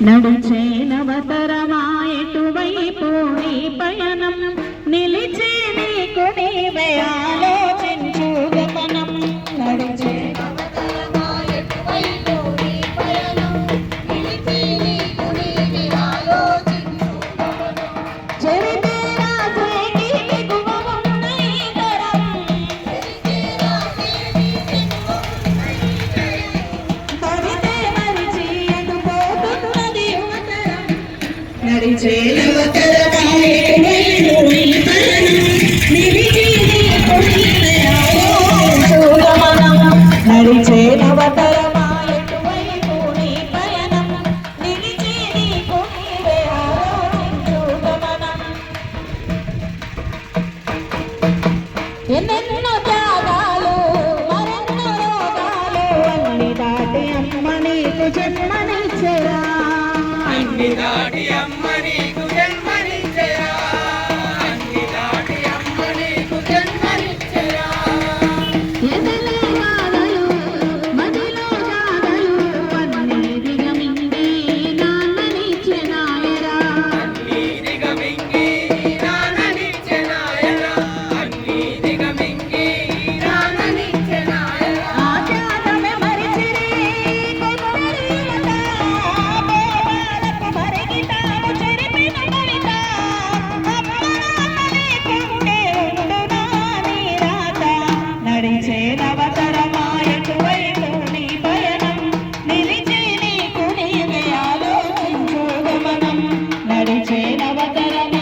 నడిచే నవతరమా ఎటువైపు నీ పయనం నిలిచే నీకు నీవే ఆలోచించు గమనం నడిచే చెరితే నడిచే నవతరమా నడిచే ఎన్నెన్నో త్యాగాలు మరెన్నో రోగాలు అన్ని దాటి అమ్మ నీకు జన్మనిచ్చరా. అన్ని దాటి ತರ